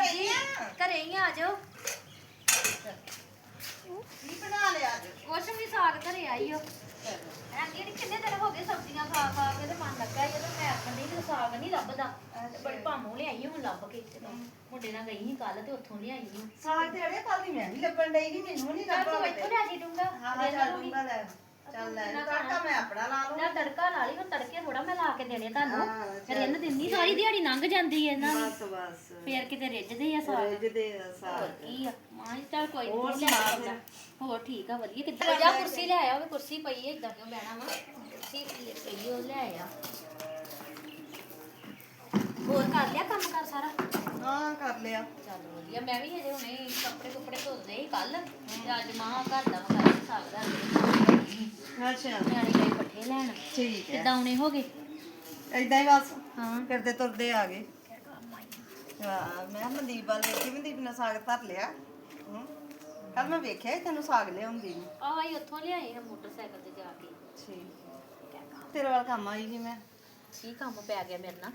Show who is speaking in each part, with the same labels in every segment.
Speaker 1: ਘਰੇ ਹੀ ਆ
Speaker 2: ਘਰੇ ਹੀ ਆ ਜਾਓ
Speaker 1: ਕੀ ਬਣਾ ਲਿਆ ਅੱਜ?
Speaker 2: ਕੁਛ ਵੀ ਸਾਗ ਘਰੇ ਆਈ ਹੋ ਅੱਗੇ ਨੀ ਕਿੰਨੇ ਦਿਨ ਹੋ ਗਏ ਸਬਜ਼ੀਆਂ ਖਾ ਖਾ ਕੇ ਤੇ ਮਨ ਲੱਗਾ ਜਦੋਂ ਮੈਂ ਕਿ ਸਾਗ ਨਹੀਂ ਲੱਭਦਾ। ਤੇ ਬੜੀ ਭਾਮੋਂ ਲਿਆਈ ਹੁਣ ਲੱਭ ਕੇ ਤੇ। ਮੁੰਡੇ ਨਾਲ ਗਈ ਸੀ ਕੱਲ ਤੇ ਉੱਥੋਂ ਲਿਆਈ ਹਾਂ
Speaker 1: ਸਾਗ ਤੇ ਅੜੇ ਕੱਲ ਦੀ ਮੈਂ ਵੀ ਲੱਭਣ ਡਈ ਮੈਨੂੰ ਨਹੀਂ ਲੱਭਾ
Speaker 2: ਤੂੰ ਇੱਥੋਂ ਲਿਆ ਜੀ ਡੂੰਗਾ
Speaker 1: ਹਾਂ ਹਾਂ ਚੱਲ ਦੂੰਗਾ ਲੈ। ਚੱਲ ਲੈ ਤੜਕਾ ਮੈਂ ਆਪਣਾ ਲਾ ਲੂੰ
Speaker 2: ਨਾ ਤੜਕਾ ਲਾ ਲਈ ਹੁਣ ਤੜਕੇ ਥੋੜਾ ਮੈਂ ਲਾ ਕੇ ਦੇਣੇ ਤੁਹਾਨੂੰ। ਫਿਰ ਇਹਨਾਂ ਨਹੀਂ ਸਾਰੀ ਦਿਹਾੜੀ ਲੰਘ ਜਾਂਦੀ ਹੈ ਇਹਨਾਂ ਦੀ।
Speaker 1: ਬਸ ਬਸ।
Speaker 2: ਫੇਰ ਕਿਤੇ ਰਿੱਝਦੇ ਆ ਸਾਗ
Speaker 1: ਰਿੱਝਦੇ ਆ
Speaker 2: ਹੋਰ
Speaker 1: ਸਾਗ
Speaker 2: ਕੀ ਆ? ਮਾਂ ਚੱਲ ਕੋਈ
Speaker 1: ਹੋਰ
Speaker 2: ਨਹੀਂ
Speaker 1: ਸੁਣਾ
Speaker 2: ਲੈ ਹੋਰ ਠੀਕ ਆ ਵਧੀਆ। ਕਿੱਦਾਂ ਜਾ ਕੁਰਸੀ ਲੈ ਆਇਆ ਉਹ ਕੁਰਸੀ ਪਈ ਹੈ ਇਦਾਂ ਕਿਉਂ ਬਹਿਣਾ ਵਾ? ਕੁਰਸੀ ਲੈ ਪਈ ਉਹ ਲੈ ਆਇਆ ਹੋਰ ਕਰ ਲਿਆ ਕੰਮ ਕਰ ਸਾਰਾ?
Speaker 1: ਹਾਂ ਕਰ ਲਿਆ।
Speaker 2: ਚੱਲ ਵਧੀਆ ਮੈਂ ਵੀ ਹਜੇ ਹੁਣੇ ਹੀ ਕੱਪੜੇ ਕੁਪੜੇ ਧੋਦੇ ਸੀ ਕੱਲ ਤੇ ਅੱਜ ਮਾਂ ਘਰ ਦਾ ਮਗਾ ਸਾਗ ਦਾ
Speaker 1: ਅੱਛਾ।
Speaker 2: ਨਿਆਣੇ ਗਏ ਪੱਠੇ ਲੈਣ
Speaker 1: ਠੀਕ ਹੈ।
Speaker 2: ਦਾਉਣੇ ਹੋ ਗਏ?
Speaker 1: ਏਦਾਂ ਹੀ ਬਸ
Speaker 2: ਹਾਂ।
Speaker 1: ਫਿਰਦੇ ਤੁਰਦੇ ਆ ਗਏ। ਹਾਂ ਮੈਂ ਮਨਦੀਪ ਵੱਲ ਵੇਖੀ ਮਨਦੀਪ ਨੇ ਸਾਗ ਧਰ ਲਿਆ। ਕੱਲ ਮੈਂ ਵੇਖਿਆ ਸੀ ਤੈਨੂੰ ਸਾਗ ਲਿਆਉਂਦੀ ਨੂੰ।
Speaker 2: ਆਹ ਹੀ ਉੱਥੋਂ ਲਿਆਏ ਆ ਮੋਟਰਸਾਈਕਲ ਤੇ ਜਾ ਕੇ।
Speaker 1: ਠੀਕ। ਤੇਰੇ ਵੱਲ ਕੰਮ ਆਈ ਜੀ ਮੈਂ।
Speaker 2: ਕੀ ਕੰਮ ਪੈ ਗਿਆ ਮੇਰੇ ਨਾਲ?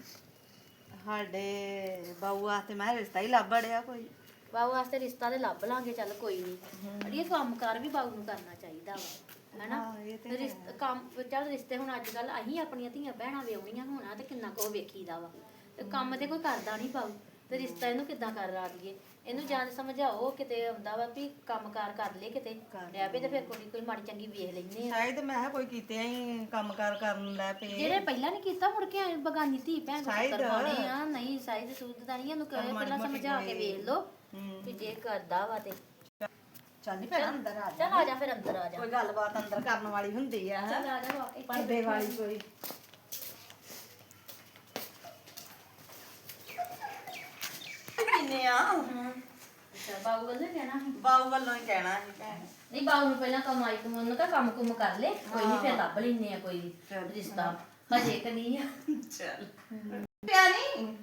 Speaker 1: ਸਾਡੇ ਬਾਊ ਵਾਸਤੇ ਮੈਂ ਰਿਸ਼ਤਾ ਹੀ ਲੱਭ ਅੜਿਆ ਕੋਈ।
Speaker 2: ਬਾਬੂ ਵਾਸਤੇ ਰਿਸ਼ਤਾ ਤੇ ਲੱਭ ਲਾਂਗੇ ਚੱਲ ਕੋਈ ਨਹੀਂ ਅੜੀਏ ਕੰਮ ਕਾਰ ਵੀ ਬਾਬੂ ਨੂੰ ਕਰਨਾ ਚਾਹੀਦਾ ਵਾ ਹੈਨਾ?
Speaker 1: ਹਾਂ, ਇਹ ਤੇ
Speaker 2: ਰਿਸ਼ਤੇ ਕੰਮ ਚੱਲ ਰਿਸ਼ਤੇ ਹੁਣ ਅੱਜ ਕੱਲ ਅਸੀਂ ਆਪਣੀਆਂ ਧੀਆਂ ਭੈਣਾਂ ਵਿਆਹੁਣੀਆਂ ਹੋਣਾ ਤੇ ਕਿੰਨਾ ਕੋ ਵੇਖੀਦਾ ਵਾ। ਤੇ ਕੰਮ ਤੇ ਕੋਈ ਕਰਦਾ ਨਹੀਂ ਬਾਬੂ ਤੇ ਰਿਸ਼ਤਾ ਇਹਨੂੰ ਕਿੱਦਾਂ ਕਰ ਰਾ ਦਈਏ? ਇਹਨੂੰ ਜਾਂ ਸਮਝਾਓ ਕਿਤੇ ਆਉਂਦਾ ਵਾ ਵੀ ਕੰਮ ਕਾਰ ਲੇ ਕਿਤੇ ਲੈ ਪਏ ਤੇ ਫਿਰ ਕੋਈ ਕੋਈ ਮਾੜੀ ਚੰਗੀ ਵੇਖ ਲੈਨੇ ਆ।
Speaker 1: ਸ਼ਾਇਦ ਮੈਂ ਕਿਹਾ ਕੋਈ ਕੀਤੇ ਹੀ ਕੰਮਕਾਰ ਕਰਨ ਲੈ ਪਏ
Speaker 2: ਜਿਹੜੇ ਪਹਿਲਾਂ ਨਹੀਂ ਕੀਤਾ ਮੁੜ ਕੇ ਆਏ ਬਗਾਨੀ ਧੀ ਭੈਣ
Speaker 1: ਸ਼ਾਇਦ।
Speaker 2: ਕਰਵਾਉਣੇ ਆ। ਨਹੀਂ ਸਾਈਜ਼ ਨਹੀਂ ਇਹਨੂੰ ਕਹੇ ਪਹਿਲਾਂ ਸਮਝਾ ਕੇ ਵੇਖ ਲਓ
Speaker 1: ਹੂੰ।
Speaker 2: ਵੀ ਜੇ ਕਰਦਾ ਵਾ ਤੇ।
Speaker 1: ਚੱਲ ਨਹੀਂ ਪੈਣਾ ਅੰਦਰ ਆ ਜਾ।
Speaker 2: ਚੱਲ ਆ ਜਾ ਫਿਰ ਅੰਦਰ ਆ ਜਾ।
Speaker 1: ਕੋਈ ਗੱਲਬਾਤ ਅੰਦਰ ਕਰਨ ਵਾਲੀ ਹੁੰਦੀ ਆ ਹੈਂ।
Speaker 2: ਚੱਲ ਆ ਜਾ
Speaker 1: ਪਰਦੇ ਵਾਲੀ ਕੋਈ। ਕਿੰਨੇ ਆ।
Speaker 2: ਅੱਛਾ ਬਾਬੂ ਵੱਲੋਂ ਕਹਿਣਾ ਸੀ।
Speaker 1: ਬਾਊ ਵੱਲੋਂ ਹੀ ਕਹਿਣਾ ਸੀ ਭੈਣ।
Speaker 2: ਨਹੀਂ ਬਾਬੂ ਨੂੰ ਪਹਿਲਾਂ ਕਮਾਈ ਕਮਾਉਣ ਨੂੰ ਤਾਂ ਕੰਮ ਕੁਮ ਕਰ ਲੈ। ਕੋਈ ਨਹੀਂ ਫਿਰ ਲੱਭ ਲੈਨੇ ਆ ਕੋਈ
Speaker 1: ਚੱਲ।
Speaker 2: ਰਿਸ਼ਤਾ। ਹਜੇ ਕਿ ਨਹੀਂ ਆ।
Speaker 1: ਚੱਲ। ਪਿਆ ਨਹੀਂ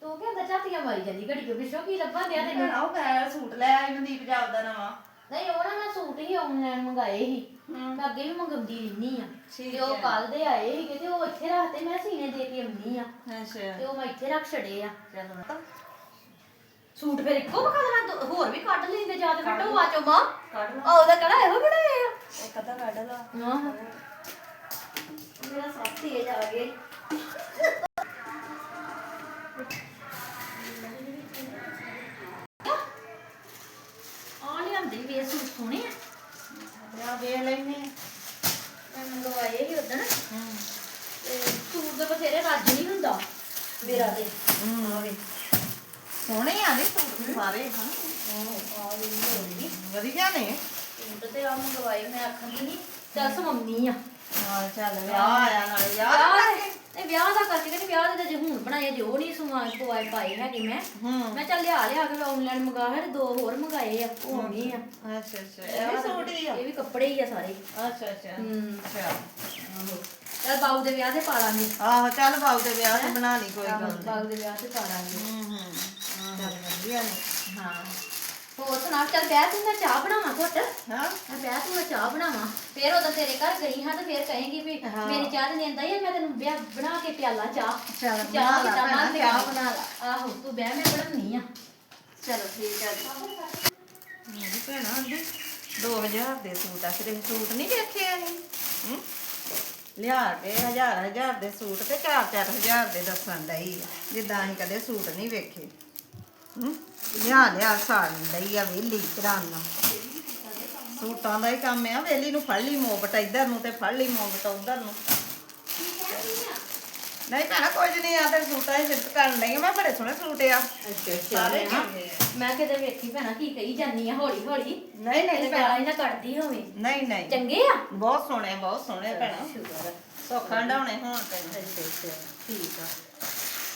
Speaker 2: ਤੂੰ ਕਹਿੰਦਾ ਚਾਤੀਆਂ ਮਾਰੀ ਜਾਂਦੀ ਘੜੀ ਕੋ ਪਿੱਛੋਂ ਕੀ ਲੱਭਾ ਦਿਆ ਤੈਨੂੰ?
Speaker 1: ਨਾ ਉਹ ਮੈਂ ਸੂਟ ਲੈ ਆਈ ਮਨਦੀਪ ਜਾਬ ਦਾ ਨਵਾਂ।
Speaker 2: ਨਹੀਂ ਉਹ ਨਾ ਮੈਂ ਸੂਟ ਹੀ ਆਨਲਾਈਨ ਮੰਗਾਏ ਸੀ। ਮੈਂ ਅੱਗੇ ਵੀ ਮੰਗਾਉਂਦੀ ਰਹਿਨੀ ਆ
Speaker 1: ਠੀਕ
Speaker 2: ਤੇ ਉਹ ਕੱਲ ਦੇ ਆਏ ਸੀਗੇ ਤੇ ਉਹ ਇੱਥੇ ਰੱਖਤੇ ਮੈਂ ਸੀਨੇ ਦੇ ਕੇ ਆਉਂਦੀ ਆ
Speaker 1: ਅੱਛਾ।
Speaker 2: ਤੇ ਉਹ ਮੈਂ ਇੱਥੇ ਰੱਖ ਛੜੇ ਆ।
Speaker 1: ਚਲੋ
Speaker 2: ਸੂਟ ਫਿਰ ਇੱਕੋ ਵਿਖਾ ਦੇਣਾ ਦੋ- ਹੋਰ ਵੀ ਕੱਢ ਲੈਂਦੇ ਜਾਂ ਤੇ ਕੱਢੋ ਬਾਚੋ ਮਾਂ।
Speaker 1: ਕੱਢ
Speaker 2: ਆ ਉਹਦਾ ਕਿਹੜਾ ਇਹੋ ਬਣਾਏ ਆ?
Speaker 1: ਇੱਕ ਅੱਧਾ ਕੱਢ ਲਾ।
Speaker 2: ਮੇਰਾ ਸੱਤ ਤੇਜ ਆ ਗਏ ਹੁੰਦਾ। ਮੇਰਾ ਤੇ।
Speaker 1: ਹੂੰ ਸੋਹਣੇ ਆ ਨੇ ਸੂਟ ਸਾਰੇ। ਹਾਂ
Speaker 2: ਆ ਵੀ। ਹੋਣੀ
Speaker 1: ਵਧੀਆ ਨੇ।
Speaker 2: ਸੂਟ ਤੇ ਆ ਮੰਗਵਾਏ ਮੈਂ ਆਖਾਂਗੀ ਨਹੀਂ ਚੱਲ ਸਮਾਉਣੀ ਆ।
Speaker 1: ਹਾਂ ਚੱਲ ਵਿਆਹ ਆਇਆ ਨਾਲੇ
Speaker 2: ਦੇ- ਇਹ ਵਿਆਹ ਦਾ ਕਰਕੇ ਕਹਿੰਦੇ ਵਿਆਹ ਦੇ ਜੇ ਹੁਣ ਬਣਾਏ ਜੋ ਨਹੀਂ ਸਮਾਨ ਪਵਾਏ ਪਾਏ ਹੈਗੇ ਮੈਂ।
Speaker 1: ਹੂੰ
Speaker 2: ਮੈਂ ਚੱਲ ਲਿਆ ਲਿਆ ਕੇ ਆਨਲਾਈਨ ਮੰਗਾਏ ਤੇ ਦੋ ਹੋਰ ਮੰਗਾਏ ਆ ਉਹ ਆ।
Speaker 1: ਅੱਛਾ ਅੱਛਾ। ਇਹ ਵੀ ਸੂਟ ਹੀ ਆ।
Speaker 2: ਇਹ ਵੀ ਕੱਪੜੇ ਹੀ ਆ ਸਾਰੇ।
Speaker 1: ਅੱਛਾ ਅੱਛਾ।
Speaker 2: ਹੂੰ
Speaker 1: ਅੱਛਾ।
Speaker 2: ਚੱਲ ਬਾਊ ਦੇ ਵਿਆਹ ਤੇ ਪਾ ਲਾਂਗੇ
Speaker 1: ਆਹੋ ਚੱਲ ਬਾਊ ਦੇ ਵਿਆਹ ਤੇ ਬਣਾ ਲਈ ਕੋਈ ਗੱਲ।
Speaker 2: ਬਾਊ ਦੇ ਵਿਆਹ ਤੇ ਪਾ ਲਾਂਗੇ
Speaker 1: ਹੂੰ। ਹੂੰ। ਚੱਲ ਵਧੀਆ ਨੇ।
Speaker 2: ਹਾਂ। ਹੋਰ ਸੁਣਾ ਚੱਲ ਬਹਿ ਤੂੰ ਮੈਂ ਚਾਹ ਬਣਾਵਾਂ ਘੁੱਟ।
Speaker 1: ਹਾਂ?
Speaker 2: ਮੈਂ ਬਹਿ ਤੂੰ ਮੈਂ ਚਾਹ ਬਣਾਵਾਂ। ਫੇਰ ਉਦੋਂ ਤੇਰੇ ਘਰ ਗਈ ਹਾਂ ਤੇ ਫੇਰ ਕਹੇਂਗੀ ਵੀ
Speaker 1: ਹਾਂ।
Speaker 2: ਮੇਰੀ ਚਾਹ ਨਹੀਂ ਦਿੰਦਾ ਹੀ ਮੈਂ ਤੈਨੂੰ ਵਿਆਹ ਬਣਾ ਕੇ ਪਿਆਲਾ ਚਾਹ।
Speaker 1: ਚੱਲ
Speaker 2: ਚਾਹ
Speaker 1: ਬਣਾ ਲਾ
Speaker 2: ਚਾਹ
Speaker 1: ਭੈਣਾ,
Speaker 2: ਤੇ
Speaker 1: ਚਾਹ
Speaker 2: ਬਣਾ ਲਾ। ਆਹੋ ਤੂੰ ਬਹਿ ਮੈਂ ਬਣਾਉਣੀ ਆ।
Speaker 1: ਚਲੋ ਠੀਕ ਜੀ। ਮੇਰੀ ਭੈਣਾ ਆਂਦੀ 2000 ਦੇ ਸੂਟ ਆ ਕਿਤੇ ਸੂਟ ਨਹੀਂ ਵੇਖੇ ਅਸੀਂ? ਹੂੰ? ਲਿਆ ਕੇ ਹਜ਼ਾਰ ਹਜ਼ਾਰ ਦੇ ਸੂਟ ਤੇ 4-4 ਹਜ਼ਾਰ ਦੇ ਦੱਸਣ ਡਈ ਆ। ਜਿੱਦਾਂ ਅਸੀਂ ਕਦੇ ਸੂਟ ਨਹੀਂ ਵੇਖੇ। ਹੂੰ? ਲਿਆ ਲਿਆ ਸਾੜ ਡਈ ਆ ਵੇਲੀ ਕਰਾਨਾ ਸੂਟਾਂ ਦਾ ਹੀ ਕੰਮ ਆ ਵੇਲੀ ਨੂੰ ਫੜ ਲਈ ਮੋਬਟ ਇੱਧਰ ਨੂੰ ਤੇ ਫੜ ਲਈ ਮੋਬਟ ਉਧਰ ਨੂੰ। ਨਹੀਂ ਭੈਣਾ ਕੁਝ ਨਹੀਂ ਆ ਤੇ ਸੂਟਾਂ ਹੀ ਸਿਫਤ ਕਰਨ ਆ। ਮੈਂ ਬੜੇ ਸੋਹਣੇ ਸੂਟ ਆ। ਸਾਰੇ ਚੰਗੇ ਆ।
Speaker 2: ਮੈਂ ਕਿਤੇ ਵੇਖੀ ਭੈਣਾ ਕੀ ਕਹੀ ਜਾਨੀ ਆ ਹੌਲੀ ਹੌਲੀ।
Speaker 1: ਨਹੀਂ ਨਹੀਂ
Speaker 2: ਤੇ ਗਾਲਾਂ ਹੀ ਨਾ ਕੱਢਦੀ ਹੋਵੇ।
Speaker 1: ਨਹੀਂ ਨਹੀਂ।
Speaker 2: ਚੰਗੇ ਆ?
Speaker 1: ਬਹੁਤ ਸੋਹਣੇ ਬਹੁਤ ਸੋਹਣੇ ਭੈਣਾ।
Speaker 2: ਸ਼ੁਕਰ ਆ।
Speaker 1: ਸੋਖਾ ਹੰਡਾਉਣੇ ਹੋਣ ਤੈਨੂੰ
Speaker 2: ਅੱਛਾ ਅੱਛਾ ਠੀਕ ਆ।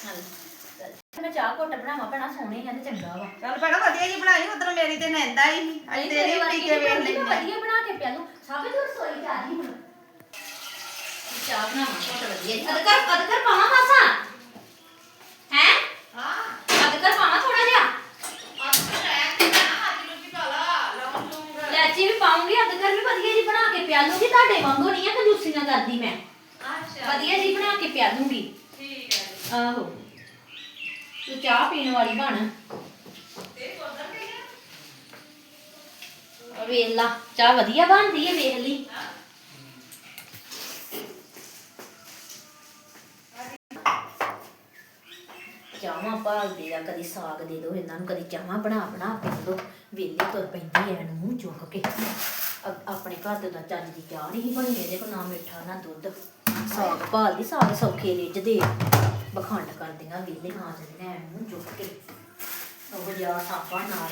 Speaker 2: ਚੱਲ। ਮੈਂ ਚਾਹ ਘੁੱਟ ਬਣਾਵਾਂ ਭੈਣਾ ਸੋਹਣੇ ਆ ਤੇ ਚੰਗਾ ਵਾ।
Speaker 1: ਚੱਲ ਭੈਣਾ ਵਧੀਆ ਜੀ ਬਣਾਈ ਉਧਰ ਮੇਰੀ ਤੇ ਨੈਂਦਾ ਹੀ ਅੱਜ ਤੇਰੀ ਵੀ ਪੀ ਕੇ ਵੇਖ
Speaker 2: ਲੈਂਦੀ ਵਧੀਆ ਬਣਾ ਕੇ ਪਿਆ ਲੂੰ ਸਭ ਤੋਂ ਰਸੋਈ ਚ ਆ ਗਈ ਹੁਣ ਚਾਹ ਬਣਾਵਾਂ ਘੁੱਟ ਵਧੀਆ ਜੀ ਅਦਕਰ ਅਦਕਰ ਪਾਵਾਂ ਮਾਸਾ ਹੈ
Speaker 1: ਹਾਂ
Speaker 2: ਅਦਕਰ ਪਾਵਾਂ ਥੋੜਾ ਜਿਹਾ
Speaker 1: ਅੱਜ ਰਹਿਣ ਦੇ ਨਾ ਅੱਜ ਨੂੰ ਵੀ ਕਾਲਾ ਲਾਉਂ ਲੂੰਗਾ
Speaker 2: ਲੈਚੀ ਵੀ ਪਾਉਂਗੀ ਅਦਕਰ ਵੀ ਵਧੀਆ ਜੀ ਬਣਾ ਕੇ ਪਿਆ ਲੂੰਗੀ ਤੁਹਾਡੇ ਵਾਂਗੂ ਨਹੀਂ ਆ ਕੰਜੂਸੀਆਂ ਕਰਦੀ ਮੈਂ।
Speaker 1: ਅੱਛਾ
Speaker 2: ਵਧੀਆ ਜੀ ਬਣਾ ਕੇ ਪਿਆ ਲੂੰਗੀ
Speaker 1: ਠੀਕ ਹੈ
Speaker 2: ਆਹੋ। ਤੂੰ ਚਾਹ ਪੀਣ ਵਾਲੀ ਬਣ। ਵੇਖ ਲਾ ਚਾਹ ਵਧੀਆ ਬਣਦੀ ਹੈ ਵੇਖ ਲਈ। ਭਾਲਦੇ ਆ ਕਦੀ ਸਾਗ ਦੇ ਦੋ ਇਹਨਾਂ ਨੂੰ ਕਦੀ ਚਾਹਾਂ ਬਣਾ ਬਣਾ ਕੇ ਦੇ ਵੇਲੇ ਤੁਰ ਪੈਂਦੀ ਐ ਨੂੰ ਚੁੱਕ ਕੇ। ਅ- ਆਪਣੇ ਘਰ ਦੇ ਦਾ ਚੱਜ ਦੀ ਚਾਹ ਨਹੀਂ ਬਣੀ ਇਹਦੇ ਕੋਲ ਨਾ ਮਿੱਠਾ ਨਾ ਦੁੱਧ। ਸਾਗ ਭਾਲਦੀ ਸਾਗ ਸੌਖੇ ਰਿੱਝਦੇ ਆ। ਬਖੰਡ ਕਰਦੀਆਂ ਵੇਲੇ ਨਾ ਜਾਂਦੇ ਐ ਮੂੰਹ ਚੁੱਕ ਕੇ। ਉਹ ਜਿਆ ਸਾਪਾ ਨਾਲ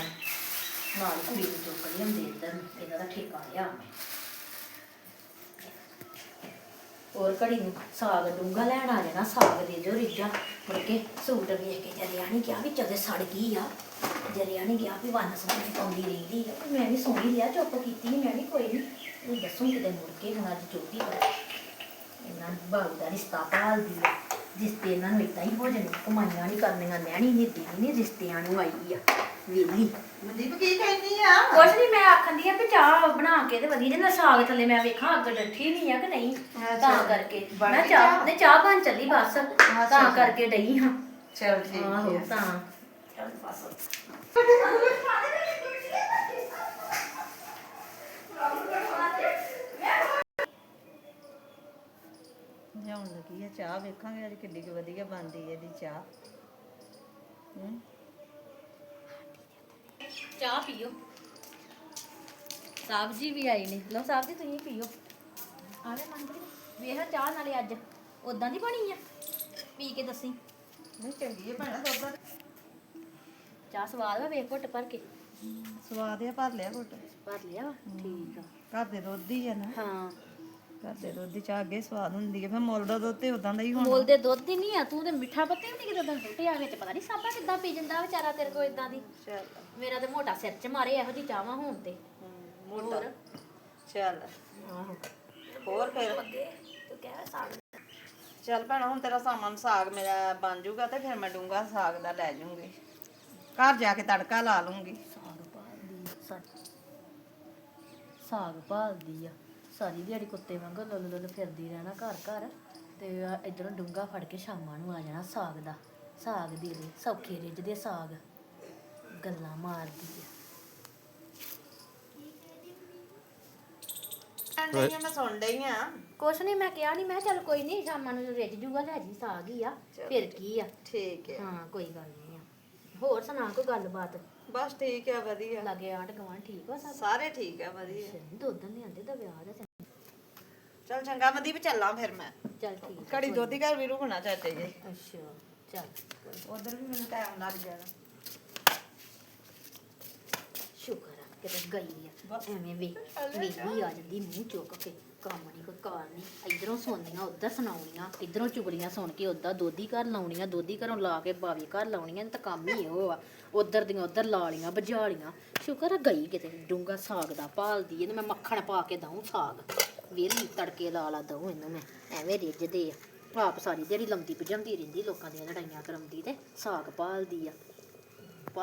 Speaker 2: ਨਾਲ ਕੁੜੀ ਨੂੰ ਚੁੱਕ ਲਿਆਉਂਦੇ ਇੱਧਰ ਨੂੰ, ਇਹਨਾਂ ਦਾ ਠੇਕਾ ਲਿਆ। ਹੋਰ ਘੜੀ ਨੂੰ ਸਾਗ ਡੂੰਗਾ ਲੈਣ ਆ ਜਾਣਾ, ਸਾਗ ਦੇ ਦਿਓ ਰਿੱਜਾ ਮੁੜ ਕੇ ਸੂਟ ਵੇਖ ਕੇ ਜਲਿਆ ਨਹੀਂ ਕਿਹਾ ਵੀ ਚਦੇ ਸੜ ਗਈ ਆ। ਜਲਿਆ ਨਹੀਂ ਗਿਆ ਵੀ ਵੰਨ ਸੋਹਣੀ ਪਾਉਂਦੀ ਰਹਿੰਦੀ ਆ। ਮੈਂ ਵੀ ਸੋਹਣੀ ਲਿਆ ਚੁੱਪ ਕੀਤੀ ਮੈਂ ਵੀ ਕੋਈ ਨਹੀਂ ਇਹ ਦੱਸੂ ਕਿਤੇ ਮੁੜ ਕੇ ਹੁਣ ਅੱਜ ਚੋਟੀ ਕਰ ਇਹਨਾਂ ਬਾਬੂ ਦਾ ਰਿਸ਼ਤਾ ਭਾਲਦੀ ਆ। ਰਿਸ਼ਤੇ ਇਹਨਾਂ ਨੂੰ ਇਦਾਂ ਹੀ ਹੋ ਜਾਣੇ ਕਮਾਈਆਂ ਨਹੀਂ ਕਰਨੀਆਂ ਲੈਣੀ ਨਹੀਂ ਦੇਣੀ ਨਹੀਂ ਰਿਸ਼ਤਿਆਂ ਨੂੰ ਆਈ ਆ। ਵੇਲੀ
Speaker 1: ਮਨਦੀਪ ਕੀ ਕਹਿੰਦੀ ਆ?
Speaker 2: ਕੁਛ ਨਹੀਂ ਮੈਂ ਆਖੰਦੀ ਆ ਵੀ ਚਾਹ ਬਣਾ ਕੇ ਤੇ ਵਧੀਆ ਜਿਹਾ ਸਾਗ ਥੱਲੇ ਮੈਂ ਵੇਖਾਂ ਅੱਗ ਡੱਠੀ ਨਹੀਂ ਆ ਕਿ ਨਹੀਂ
Speaker 1: ਅੱਛਾ।
Speaker 2: ਤਾਂ ਕਰਕੇ।
Speaker 1: ਬਣ
Speaker 2: ਮੈਂ
Speaker 1: ਗਈ
Speaker 2: ਚਾਹ
Speaker 1: ਚਾਹ?
Speaker 2: ਨੇ ਚਾਹ ਬਣ ਚੱਲੀ ਬਸ
Speaker 1: ਅੱਛਾ।
Speaker 2: ਤਾਂ ਕਰਕੇ ਡਈ ਹਾਂ
Speaker 1: ਚਲ ਠੀਕ
Speaker 2: ਆਹੋ
Speaker 1: ਹੈ
Speaker 2: ਤਾਂ। ਚੱਲ ਬਸ
Speaker 1: ਜਾਉਣ ਲੱਗੀ ਆ ਚਾਹ ਵੇਖਾਂਗੇ ਅੱਜ ਕਿੱਡੀ ਕੁ ਵਧੀਆ ਬਣਦੀ ਹੈ ਇਹਦੀ ਚਾਹ। ਹੂੰ।
Speaker 2: ਚਾਹ ਪੀਓ। ਸਾਹਿਬ ਜੀ ਵੀ ਆਏ ਨੇ ਲਓ ਸਾਹਿਬ ਜੀ ਤੁਸੀਂ ਪੀਓ। ਆਵੇ ਮਨਪ੍ਰੀਤ ਵੇਖ ਚਾਹ ਨਾਲੇ ਅੱਜ। ਉਦਾਂ ਦੀ ਬਣੀ ਆ? ਪੀ ਕੇ ਦੱਸੀ।
Speaker 1: ਨਹੀਂ ਚੰਗੀ ਹੈ ਭੈਣਾ ਦੁੱਧ
Speaker 2: ਚਾਹ ਸਵਾਦ ਵਾ ਵੇਖ ਘੁੱਟ ਭਰ ਕੇ।
Speaker 1: ਸਵਾਦ ਆ ਭਰ ਲਿਆ ਘੁੱਟ।
Speaker 2: ਭਰ ਲਿਆ ਵਾ? ਠੀਕ ਆ।
Speaker 1: ਘਰ ਦੇ ਦੁੱਧ ਹੀ ਆ ਨਾ।
Speaker 2: ਹਾਂ।
Speaker 1: ਘਰ ਦੇ ਦੁੱਧ ਦੀ ਚਾਹ ਅੱਗੇ ਸਵਾਦ ਹੁੰਦੀ ਹੈ ਫਿਰ ਮੁੱਲ ਦਾ ਦੁੱਧ ਤੇ ਉਦਾਂ ਦਾ ਹੀ ਹੋਣਾ।
Speaker 2: ਮੁੱਲ ਦੇ ਦੁੱਧ ਹੀ ਨਹੀਂ ਆ ਤੂੰ ਤੇ ਮਿੱਠਾ ਪੱਤੇ ਨਹੀਂ ਕਿਤੇ ਦਿਨ ਟੁੱਟੇ ਆ ਵਿੱਚ ਪਤਾ ਨਹੀਂ ਸਾਬਾ ਕਿੱਦਾਂ ਪੀ ਜਾਂਦਾ ਵਿਚਾਰਾ ਤੇਰੇ ਕੋਲ ਇਦਾਂ ਦੀ।
Speaker 1: ਚੱਲ।
Speaker 2: ਮੇਰਾ ਤੇ ਮੋਟਾ ਸਿਰ ਚ ਮਾਰੇ ਇਹੋ ਜੀ ਚਾਹਾਂ ਹੋਣ ਤੇ।
Speaker 1: ਮੋਟਾ। ਚੱਲ।
Speaker 2: ਆਹੋ।
Speaker 1: ਹੋਰ ਫਿਰ?
Speaker 2: ਤੂੰ ਕਹਿ ਸਾਗ
Speaker 1: ਚੱਲ ਭੈਣਾ ਹੁਣ ਤੇਰਾ ਸਾਮਾਨ ਸਾਗ ਮੇਰਾ ਬਣ ਜਾਊਗਾ ਤੇ ਫਿਰ ਮੈਂ ਡੂੰਗਾ ਸਾਗ ਦਾ ਲੈ ਜਾਊਂਗੀ ਘਰ ਜਾ ਕੇ ਤੜਕਾ ਲਾ ਲੂੰਗੀ।
Speaker 2: ਸਾਗ ਭਾਲਦੀ ਆ, ਸਾ- ਸਾਗ ਭਾਲਦੀ ਆ। ਸਾਰੀ ਦਿਹਾੜੀ ਕੁੱਤੇ ਵਾਂਗੂ ਲੁੱਲ ਲੁੱਲ ਫਿਰਦੀ ਰਹਿਣਾ ਘਰ ਘਰ। ਤੇ ਇਧਰੋਂ ਡੂੰਗਾ ਫੜ ਕੇ ਸ਼ਾਮਾਂ ਨੂੰ ਆ ਜਾਣਾ ਸਾਗ ਦਾ। ਸਾਗ ਦੇ ਦੇ ਸੌਖੇ ਰਿੱਝਦੇ ਸਾਗ। ਗੱਲਾਂ ਮਾਰਦੀ ਆ।
Speaker 1: ਨਹੀਂ ਮੈਂ ਸੁਣ ਡਈ ਆ।
Speaker 2: ਕੁਛ ਨਹੀਂ ਮੈਂ ਕਿਹਾ ਨਹੀਂ ਮੈਂ ਕਿਹਾ ਚੱਲ ਕੋਈ ਨਹੀਂ ਸ਼ਾਮਾਂ ਨੂੰ ਰਿੱਝ ਜੂਗਾ ਲੈ ਜੀ ਸਾਗ ਹੀ ਆ। ਫਿਰ ਕੀ ਆ?
Speaker 1: ਠੀਕ ਹੈ।
Speaker 2: ਹਾਂ ਕੋਈ ਗੱਲ ਨਹੀਂ ਆ। ਹੋਰ ਸੁਣਾ ਕੋਈ ਗੱਲਬਾਤ?
Speaker 1: ਬਸ ਠੀਕ ਹੈ ਵਧੀਆ।
Speaker 2: ਲਾਗੇ ਆਂਢ ਗੁਆਂਢ ਠੀਕ ਵਾ ਸਭ?
Speaker 1: ਸਾਰੇ ਠੀਕ ਹੈ ਵਧੀਆ।
Speaker 2: ਦੁੱਧ ਲਿਆਂਦੇ ਦਾ ਵਿਆਹ ਦਾ
Speaker 1: ਚੱਲ ਚੰਗਾ ਮਨਦੀਪ ਚੱਲਾਂ ਫਿਰ ਮੈਂ।
Speaker 2: ਚੱਲ ਠੀਕ
Speaker 1: ਘੜੀ ਦੋਦੀ ਘਰ ਵੀ ਰੁਕਣਾ ਚਾਚੇ ਜੀ।
Speaker 2: ਅੱਛਾ ਚੱਲ
Speaker 1: ਉਧਰ ਵੀ ਮੈਨੂੰ ਟਾਈਮ ਲੱਗ ਜਾਣਾ।
Speaker 2: ਸ਼ੁਕਰ ਆ ਕਿਤੇ ਗਈ ਆ। ਐਵੇਂ ਵੇ ਵੇਲੀ ਆ ਜਾਂਦੀ ਮੂੰਹ ਚੁੱਕ ਕੇ। ਕੰਮ ਨਹੀਂ ਕੋਈ ਕਾਰ ਨਹੀਂ ਇਧਰੋਂ ਸੁਣਨੀਆਂ ਉਧਰ ਸੁਣਾਉਣੀਆਂ। ਇਧਰੋਂ ਚੁਗਲੀਆਂ ਸੁਣ ਕੇ ਉਧਰ ਦੋਦੀ ਘਰ ਲਾਉਣੀਆਂ ਦੋਦੀ ਘਰੋਂ ਲਾ ਕੇ ਬਾਵੀ ਘਰ ਲਾਉਣੀਆਂ ਇਹ ਤਾਂ ਕੰਮ ਹੀ ਉਹ ਆ। ਉਧਰ ਦੀਆਂ ਉਧਰ ਲਾ ਲੀਆਂ ਬਜਾਲੀਆਂ ਸ਼ੁਕਰ ਆ ਗਈ ਕਿਤੇ ਡੂੰਗਾ ਸਾਗ ਦਾ ਭਾਲਦੀ ਇਹਨੂੰ ਮੈਂ ਮੱਖਣ ਪਾ ਕੇ ਦਊਂ ਸਾਗ। ਵੇਲੀ ਤੜਕੇ ਲਾ ਲਾ ਦਊ ਇਹਨੂੰ ਮੈਂ, ਐਵੇਂ ਰਿੱਝਦੇ ਆ। ਆਪ ਸਾਰੀ ਦਿਹਾੜੀ ਲੰਦੀ ਭਜੰਦੀ ਰਹਿੰਦੀ, ਲੋਕਾਂ ਦੀਆਂ ਲੜਾਈਆਂ ਕਰਾਉਂਦੀ ਤੇ ਸਾਗ ਭਾਲਦੀ ਆ।